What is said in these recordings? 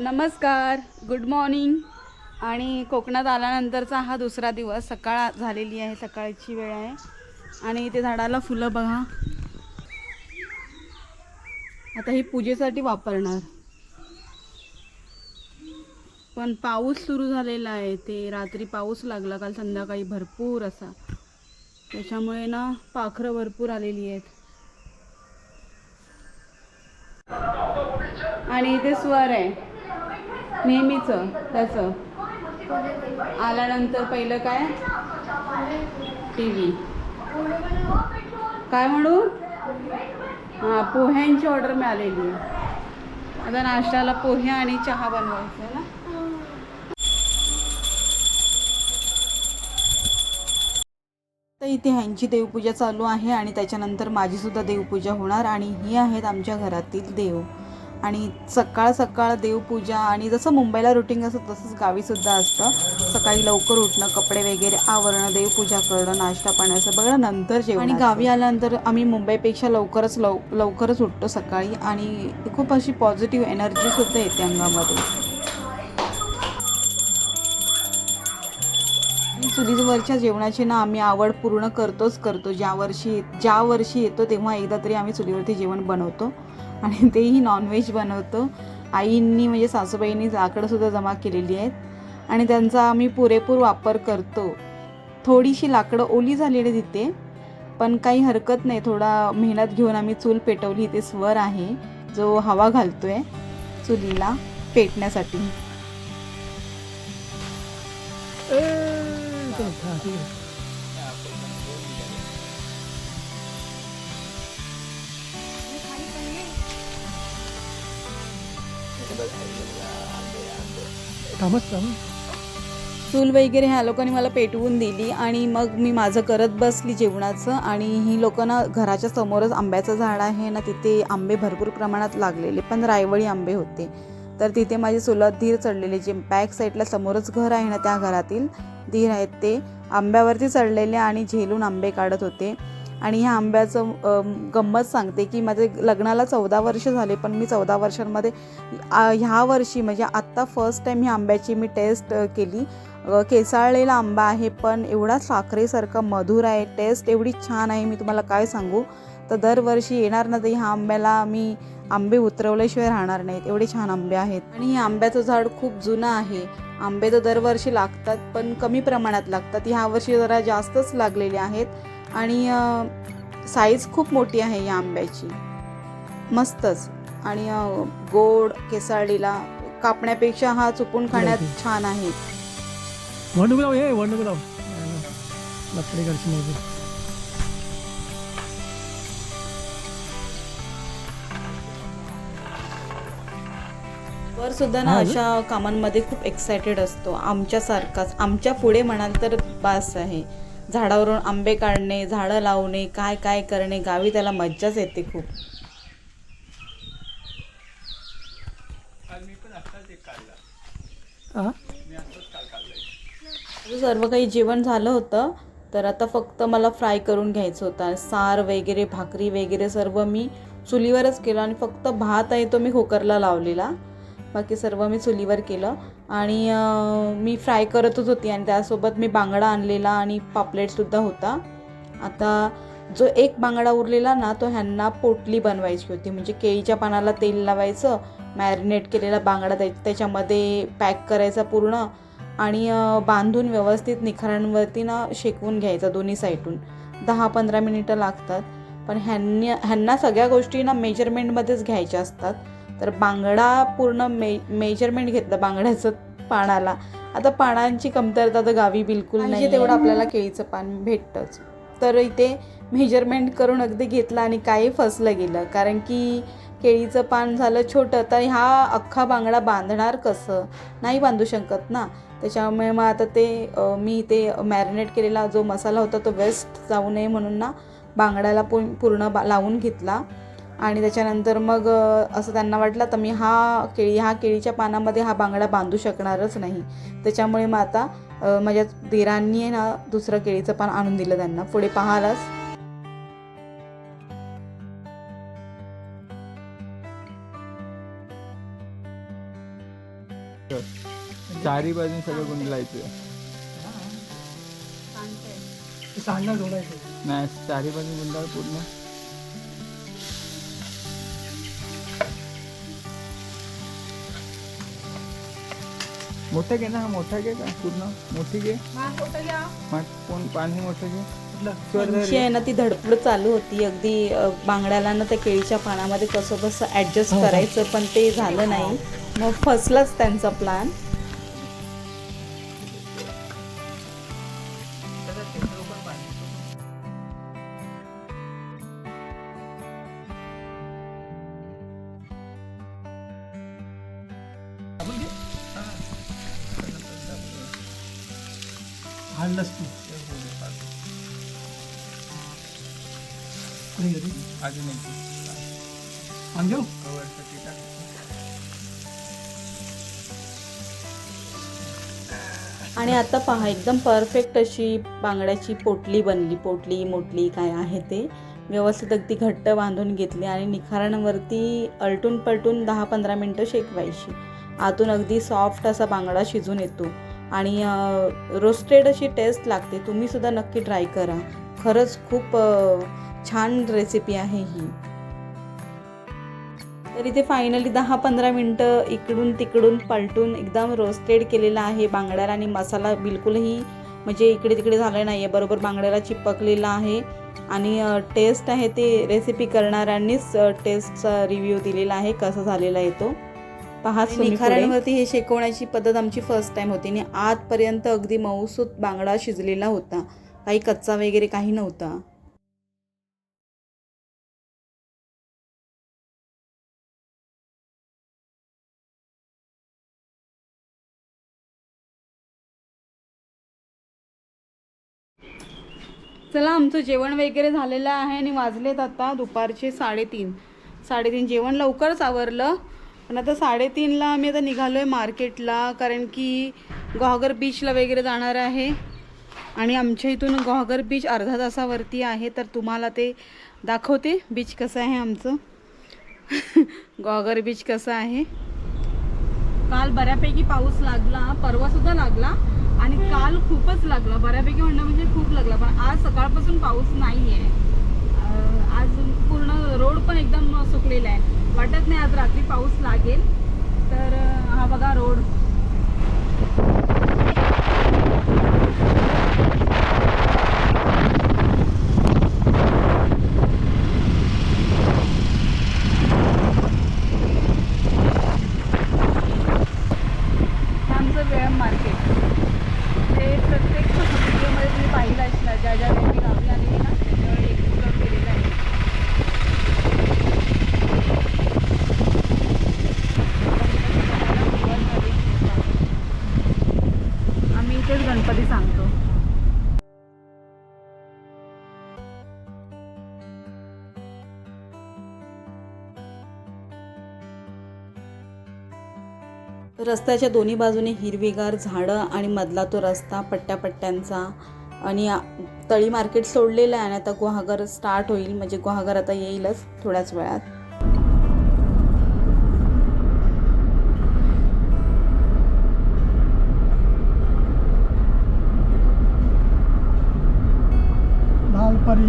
नमस्कार good morning आणि कोकणात आल्यानंतरचा हा दुसरा दिवस सकाळ झालेली आहे सकाळची वेळ आहे. आणि इथे झाडाला फुलं बघा. आता ही पूजेसाठी वापरणार. पण पाऊस सुरू झालेला आहे ते रात्री पाऊस लागला काल संध्याकाळी भरपूर असा. त्याच्यामुळे ना पाखरं भरपूर आलेली आहेत. आणि इथे स्वर आहे. नेहमीचं त्याचं. आल्यानंतर पहिलं काय? टी व्ही काय म्हणू? हां पोह्यांची ऑर्डर मिळालेली. आहे आता नाश्त्याला पोहे आणि चहा बनवायचं आहे ना? तर इथे ह्यांची देवपूजा चालू आहे आणि त्याच्यानंतर माझीसुद्धा देवपूजा होणार आणि ही आहेत आमच्या घरातील देव. आणि सकाळ सकाळ देवपूजा आणि जसं मुंबईला रुटीन असतं तसंच गावीसुद्धा असतं. सकाळी लवकर उठणं कपडे वगैरे आवरणं देवपूजा करणं नाश्ता पाण्याचं बघणं नंतर जेवण आणि गावी आल्यानंतर आम्ही मुंबईपेक्षा लवकरच लव लवकरच उठतो सकाळी आणि खूप अशी पॉझिटिव्ह एनर्जीसुद्धा येते अंगामध्ये. चुलीवरच्या जेवणाची ना आम्ही आवड पूर्ण करतोच करतो. ज्या वर्षी ज्या वर्षी येतो तेव्हा एकदा तरी आम्ही चुलीवरती जेवण बनवतो. आणि तेही नॉनव्हेज बनवतो. आईंनी म्हणजे सासूबाईंनी लाकडंसुद्धा जमा केलेली आहेत. आणि त्यांचा आम्ही पुरेपूर वापर करतो. थोडीशी लाकडं ओली झालेली तिथे पण काही हरकत नाही. थोडा मेहनत घेऊन आम्ही चूल पेटवली. ते स्वर आहे. जो हवा घालतो आहे चुलीला पेटण्यासाठी. थांबच थांब. चूल वगैरे ह्या लोकांनी मला पेटवून दिली आणि मग मी माझं करत बसली जेवणाचं आणि ही लोकं ना घराच्या समोरच आंब्याचं झाड आहे ना तिथे आंबे भरपूर प्रमाणात लागलेले पण रायवळी आंबे होते. तर तिथे माझे चुलत धीर चढलेले जे बॅक साईडला समोरच घर आहे ना त्या घरातील धीर आहेत ते आंब्यावरती चढलेले आणि झेलून आंबे काढत होते. आणि ह्या आंब्याचं गंमत सांगते की माझे लग्नाला चौदा वर्ष झाले पण मी चौदा वर्षांमध्ये ह्या वर्षी म्हणजे आत्ता फर्स्ट टाईम ही आंब्याची मी टेस्ट केली. केसाळलेला आंबा आहे पण एवढा साखरेसारखा मधुर आहे टेस्ट एवढी छान आहे मी तुम्हाला काय सांगू? तर दरवर्षी येणार ना तर ह्या आंब्याला मी आंबे उतरवल्याशिवाय राहणार नाहीत एवढे छान आंबे आहेत. आणि हे आंब्याचं झाड खूप जुनं आहे. आंबे तर दरवर्षी लागतात पण कमी प्रमाणात लागतात. ह्या वर्षी जरा जास्तच लागलेले आहेत. आणि साईज खूप मोठी आहे या आंब्याची. मस्तच. आणि गोड केसाळीला कापण्यापेक्षा हा चुकून खाण्यात छान आहे. हे नाही वर सुद्धा ना अशा कामांमध्ये खूप एक्सायटेड असतो. आमच्यासारखाच. आमच्या पुढे म्हणाल तर बास आहे. झाडावरून आंबे काढणे झाडं लावणे काय काय करणे गावी त्याला मज्जाच येते खूप. सर्व काही जेवण झालं होतं तर आता फक्त मला फ्राय करून घ्यायचं होतं. सार वगैरे भाकरी वगैरे सर्व मी चुलीवरच केलं आणि फक्त भात आहे तो मी कुकरला लावलेला. बाकी सर्व मी चुलीवर केलं. आणि मी फ्राय करतच होती आणि त्यासोबत मी बांगडा आणलेला आणि पापलेटसुद्धा होता. आता जो एक बांगडा उरलेला ना तो ह्यांना पोटली बनवायची होती. म्हणजे केळीच्या पानाला तेल लावायचं मॅरिनेट केलेला बांगडा त्या त्याच्यामध्ये पॅक करायचा पूर्ण आणि बांधून व्यवस्थित निखारांवरती ना शेकवून घ्यायचा दोन्ही साईडून. दहा पंधरा मिनिटं लागतात. पण ह्यांनी ह्यांना सगळ्या गोष्टी ना मेजरमेंटमध्येच घ्यायच्या असतात. तर बांगडा पूर्ण मे मेजरमेंट घेतलं बांगड्याचं पानाला. आता पानांची कमतरता तर गावी बिलकुल नाही तेवढं आपल्याला केळीचं पान भेटतंच. तर इथे मेजरमेंट करून अगदी घेतलं आणि काही फसलं गेलं. कारण की केळीचं पान झालं छोटं तर हा अख्खा बांगडा बांधणार कसं? नाही बांधू शकत ना. त्याच्यामुळे मग आता ते मी ते मॅरिनेट केलेला जो मसाला होता तो वेस्ट जाऊ नये म्हणून ना बांगड्याला पू पूर्ण बा लावून घेतला. आणि त्याच्यानंतर मग असं त्यांना वाटलं तर मी हा केळी ह्या केळीच्या पानामध्ये हा बांगडा बांधू शकणारच नाही. त्याच्यामुळे मग आता माझ्या दिरांनी आहे ना दुसरं केळीचं पान आणून दिलं त्यांना. पुढे पाहालाच चारी बाजून सगळं गुंडलायचं. ते सांडला जोडायचं नाही चारी बाजून गुंडाळ पूर्ण. मोठं घे ना हा मोठा घे का? पूर्ण? मोठी घे. कोण? पाणी मोठं घे. आहे ना ती धडपड चालू होती. अगदी बांगड्याला ना त्या केळीच्या पानामध्ये कसं कसं ॲडजस्ट करायचं पण ते झालं नाही. मग फसलाच त्यांचा प्लॅन अजून आणि आता पहा एकदम परफेक्ट अशी बांगड्याची पोटली बनली. पोटली मोटली काय आहे ते. व्यवस्थित अगदी घट्ट बांधून घेतली आणि निखारांवरती अलटून पलटून दहा पंधरा मिनटं शेकवायची. आतून अगदी सॉफ्ट असा बांगडा शिजून येतो. आणि रोस्टेड अशी टेस्ट लागते. तुम्हीसुद्धा नक्की ट्राय करा. खरंच खूप छान रेसिपी आहे ही. तर इथे फायनली दहा पंधरा मिनटं इकडून तिकडून पलटून एकदम रोस्टेड केलेला आहे बांगड्याला आणि मसाला बिलकुलही म्हणजे इकडे तिकडे झालं नाही आहे बरोबर बांगड्याला चिपकलेला आहे आणि टेस्ट आहे ते रेसिपी करणाऱ्यांनीच टेस्टचा रिव्ह्यू दिलेला आहे कसं झालेला आहे तो. पहा निखाऱ्यांवरती हे शेकवण्याची पद्धत आमची फर्स्ट टाईम होती आणि आतपर्यंत अगदी मऊसूत बांगडा शिजलेला होता. काही कच्चा वगैरे काही नव्हता. चला आमचं जेवण वगैरे झालेलं आहे आणि वाजलेत आता दुपारचे साडेतीन. साडेतीन जेवण लवकरच आवरलं. पण आता साडेतीनला आम्ही आता निघालो आहे मार्केटला कारण की गोहागर बीचला वगैरे जाणार आहे. आणि आमच्या इथून गोहागर बीच अर्धा तासावरती आहे तर तुम्हाला ते दाखवते बीच कसं आहे आमचं. गोहागर बीच कसं आहे. काल बऱ्यापैकी पाऊस लागला परवासुद्धा लागला. आणि काल खूपच लागला. बऱ्यापैकी म्हणणं म्हणजे खूप लागला पण आज सकाळपासून पाऊस नाही आहे आज पूर्ण रोड पण एकदम सुकलेला आहे. वाटत नाही आज रात्री पाऊस लागेल तर हा बघा रोड हे आमचं व्यायाम मार्केट ते प्रत्येक व्हिडिओमध्ये तुम्ही पाहिलं असणार ज्या ज्या वेळी मी गावी आलेली ना त्याच्यावेळी एक्सप्लोर केलेलं आहे इथेच गणपती सांगतो. रस्त्याच्या दोन्ही बाजूने हिरवीगार झाडं आणि मधला तो रस्ता पट्ट्या पट्ट्यांचा आणि तळी मार्केट सोडलेलं आहे आणि आता गुहागर स्टार्ट होईल. म्हणजे गुहागर आता येईलच थोड्याच वेळात. लालपरी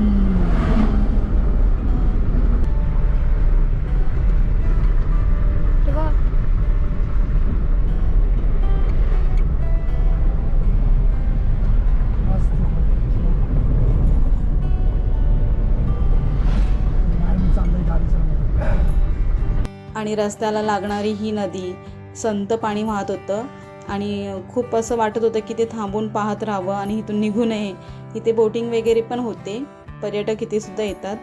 आणि रस्त्याला लागणारी ही नदी संत पाणी वाहत होतं. आणि खूप असं वाटत होतं की ते थांबून पाहत राहावं आणि इथून निघू नये. इथे बोटिंग वगैरे पण होते. पर्यटक इथे सुद्धा येतात.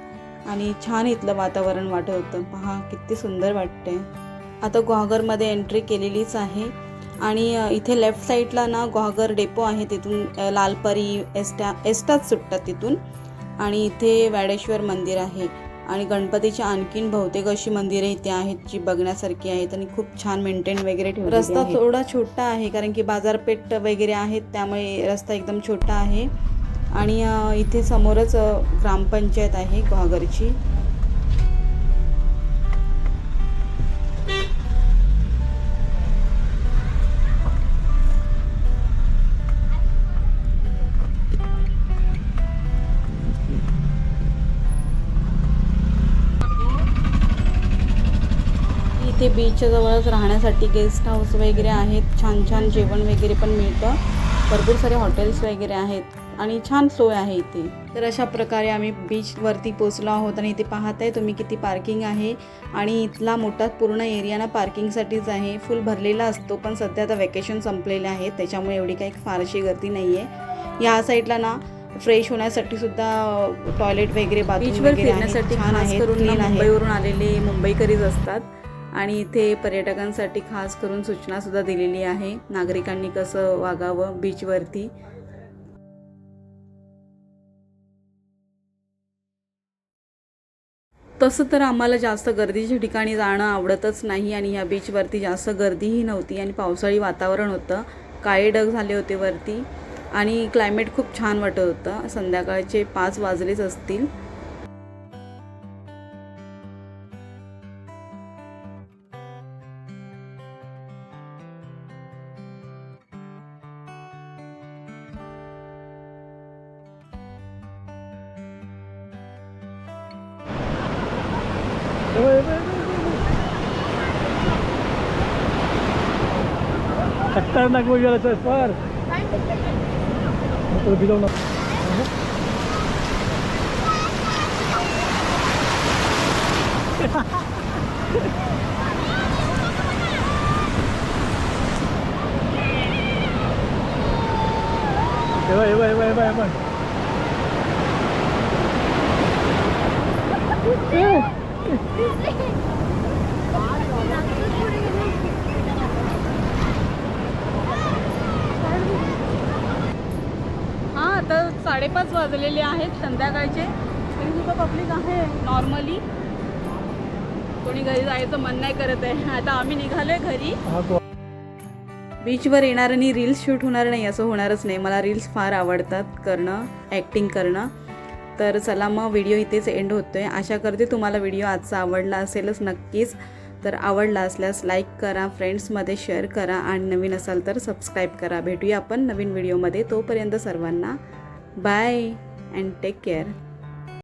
आणि छान इथलं वातावरण वाटत. होतं पहा किती सुंदर वाटते आता गुहागरमध्ये एंट्री केलेलीच आहे. आणि इथे लेफ्ट साईडला ना गुहागर डेपो आहे तिथून लालपरी एस्टा एस्टाच सुटतात तिथून. आणि इथे वॅडेश्वर मंदिर आहे. आणि गणपतीची आणखीन बहुतेक अशी मंदिरे इथे आहेत जी बघण्यासारखी आहेत आणि खूप छान मेंटेन वगैरे रस्ता थोडा छोटा आहे कारण की बाजारपेठ वगैरे आहेत त्यामुळे रस्ता एकदम छोटा आहे. आणि इथे समोरच ग्रामपंचायत आहे घागरची इथे बीचच्या जवळच राहण्यासाठी गेस्ट हाऊस वगैरे आहेत. छान छान जेवण वगैरे पण मिळतं. भरपूर सारे हॉटेल्स वगैरे आहेत. आणि छान सोय आहे इथे. तर अशा प्रकारे आम्ही बीचवरती पोचलो आहोत आणि इथे पाहत आहे तुम्ही किती पार्किंग आहे आणि इथला मोठा पूर्ण एरिया ना पार्किंगसाठीच आहे. फुल भरलेला असतो पण सध्या आता वेकेशन संपलेले आहेत. त्याच्यामुळे एवढी काही फारशी गर्दी नाही आहे या साईडला ना फ्रेश होण्यासाठी सुद्धा टॉयलेट वगैरे बीचवर. फिरण्यासाठी छान आहेत. मुंबईवरून आलेले मुंबईकरीच असतात. आणि इथे पर्यटकांसाठी खास करून सूचना सुद्धा दिलेली आहे. नागरिकांनी कसं वागावं बीचवरती तसं तर आम्हाला जास्त गर्दीच्या ठिकाणी जाणं आवडतच नाही आणि ह्या बीचवरती जास्त गर्दीही नव्हती आणि पावसाळी वातावरण होतं. काळे ढग झाले होते वरती आणि क्लायमेट खूप छान वाटत होतं. संध्याकाळचे पाच वाजलेच असतील. खतरनाक वगैरे सर पर तो भिजवू नका हे बघ, हे बघ, हे बघ, हे बघ, हे बघ. हां आता साडेपाच वाजलेले आहेत संध्याकाळचे. तरी सुद्धा पब्लिक आहे नॉर्मली कोणी घरी जायचं मन नाही करत आहे. आता आम्ही निघालोय घरी. बीचवर येणार आणि रील्स शूट होणार नाही असं होणारच नाही. मला रील्स फार आवडतात करणं ॲक्टिंग करणं. तर चला मग व्हिडिओ इथेच एंड होतो आहे आशा करते तुम्हाला व्हिडिओ आजचा आवडला असेलच नक्कीच. तर आवडला असल्यास लाईक करा फ्रेंड्समध्ये शेअर करा आणि नवीन असाल तर सबस्क्राईब करा. भेटूया आपण नवीन व्हिडिओमध्ये तोपर्यंत सर्वांना Bye and take care.